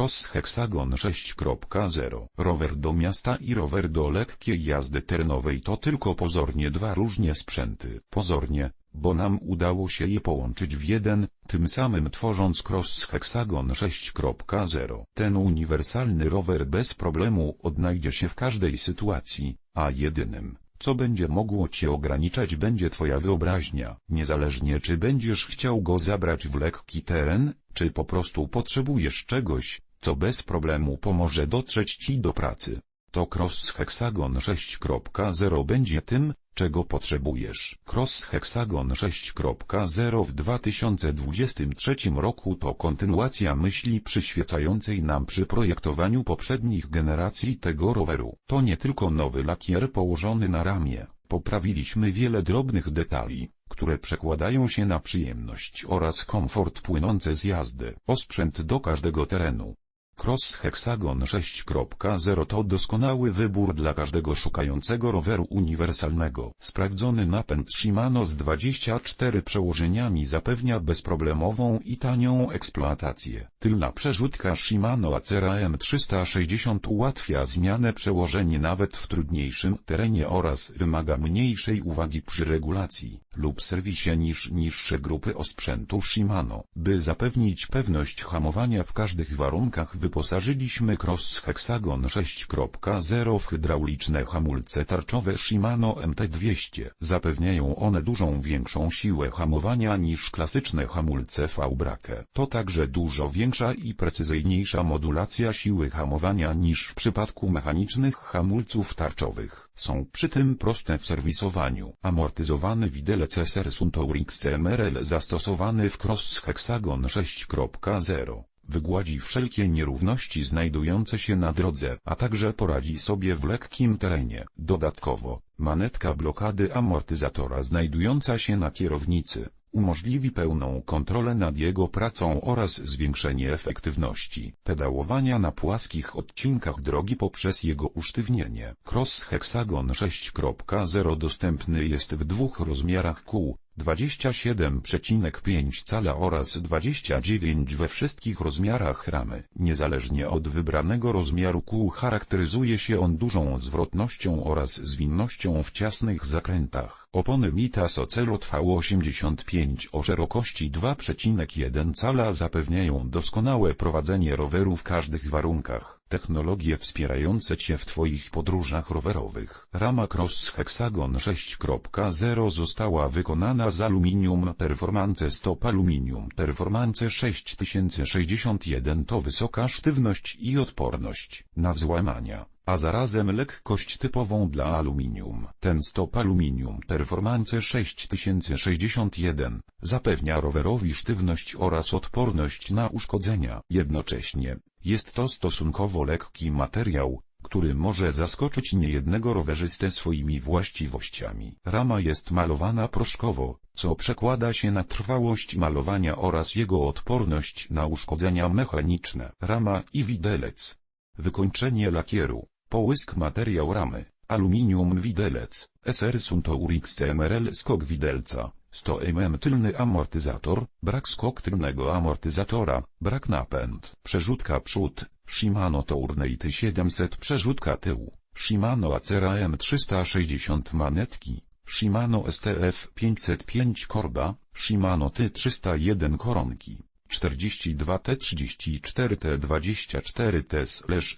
Cross Hexagon 6.0 Rower do miasta i rower do lekkiej jazdy terenowej to tylko pozornie dwa różne sprzęty. Pozornie, bo nam udało się je połączyć w jeden, tym samym tworząc Cross Hexagon 6.0. Ten uniwersalny rower bez problemu odnajdzie się w każdej sytuacji, a jedynym, co będzie mogło cię ograniczać będzie twoja wyobraźnia. Niezależnie czy będziesz chciał go zabrać w lekki teren, czy po prostu potrzebujesz czegoś, co bez problemu pomoże dotrzeć ci do pracy. To Cross Hexagon 6.0 będzie tym, czego potrzebujesz. Cross Hexagon 6.0 w 2023 roku to kontynuacja myśli przyświecającej nam przy projektowaniu poprzednich generacji tego roweru. To nie tylko nowy lakier położony na ramię, poprawiliśmy wiele drobnych detali, które przekładają się na przyjemność oraz komfort płynący z jazdy. Osprzęt do każdego terenu. Cross Hexagon 6.0 to doskonały wybór dla każdego szukającego roweru uniwersalnego. Sprawdzony napęd Shimano z 24 przełożeniami zapewnia bezproblemową i tanią eksploatację. Tylna przerzutka Shimano Acera M360 ułatwia zmianę przełożeń nawet w trudniejszym terenie oraz wymaga mniejszej uwagi przy regulacji lub serwisie niż niższe grupy osprzętu Shimano. By zapewnić pewność hamowania w każdych warunkach wyposażyliśmy Cross Hexagon 6.0 w hydrauliczne hamulce tarczowe Shimano MT200. Zapewniają one dużą większą siłę hamowania niż klasyczne hamulce V-Brake. To także dużo większa i precyzyjniejsza modulacja siły hamowania niż w przypadku mechanicznych hamulców tarczowych. Są przy tym proste w serwisowaniu. Amortyzowany widelec SR Suntour XTMRL zastosowany w Cross Hexagon 6.0 wygładzi wszelkie nierówności znajdujące się na drodze, a także poradzi sobie w lekkim terenie. Dodatkowo, manetka blokady amortyzatora znajdująca się na kierownicy, umożliwi pełną kontrolę nad jego pracą oraz zwiększenie efektywności pedałowania na płaskich odcinkach drogi poprzez jego usztywnienie. Cross Hexagon 6.0 dostępny jest w dwóch rozmiarach kół, 27,5 cala oraz 29 we wszystkich rozmiarach ramy. Niezależnie od wybranego rozmiaru kół charakteryzuje się on dużą zwrotnością oraz zwinnością w ciasnych zakrętach. Opony Mitas Ocelot V85 o szerokości 2,1 cala zapewniają doskonałe prowadzenie roweru w każdych warunkach. Technologie wspierające Cię w Twoich podróżach rowerowych. Rama Cross Hexagon 6.0 została wykonana z aluminium Performance Stop Aluminium Performance 6061 to wysoka sztywność i odporność na złamania, a zarazem lekkość typową dla aluminium. Ten stop aluminium Performance 6061 zapewnia rowerowi sztywność oraz odporność na uszkodzenia. Jednocześnie, jest to stosunkowo lekki materiał, który może zaskoczyć niejednego rowerzystę swoimi właściwościami. Rama jest malowana proszkowo, co przekłada się na trwałość malowania oraz jego odporność na uszkodzenia mechaniczne. Rama i widelec. Wykończenie lakieru. Połysk materiał ramy. Aluminium widelec. SR Suntour XTMRL skok widelca. 100 mm tylny amortyzator, brak skok tylnego amortyzatora, brak napęd. Przerzutka przód, Shimano Tournate 700 przerzutka tył, Shimano Acera M360 manetki, Shimano STF 505 korba, Shimano T301 koronki. 42T34T24T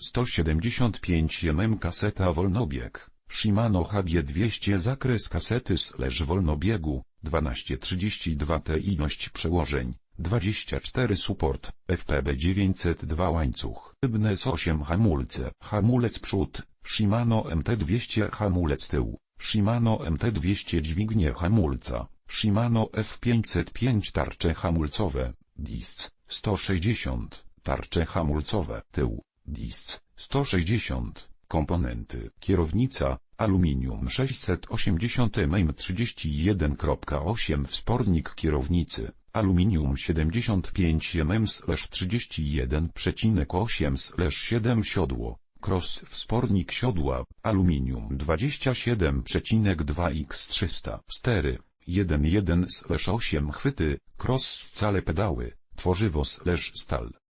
175 kaseta wolnobieg, Shimano HG200 zakres kasety slash wolnobiegu, 1232T ilość przełożeń, 24 support, FPB 902 łańcuch, Ibnes 8 hamulce, hamulec przód, Shimano MT200 hamulec tył, Shimano MT200 dźwignie hamulca, Shimano F505 tarcze hamulcowe, DISC 160, tarcze hamulcowe, tył, DISC 160, komponenty, kierownica, aluminium 680 mm 31.8 wspornik kierownicy, aluminium 75 mm 31,8 7 siodło, cross. Wspornik siodła, aluminium 27,2x300 stery, 1,1 8 chwyty, cross scale pedały, tworzywo stal.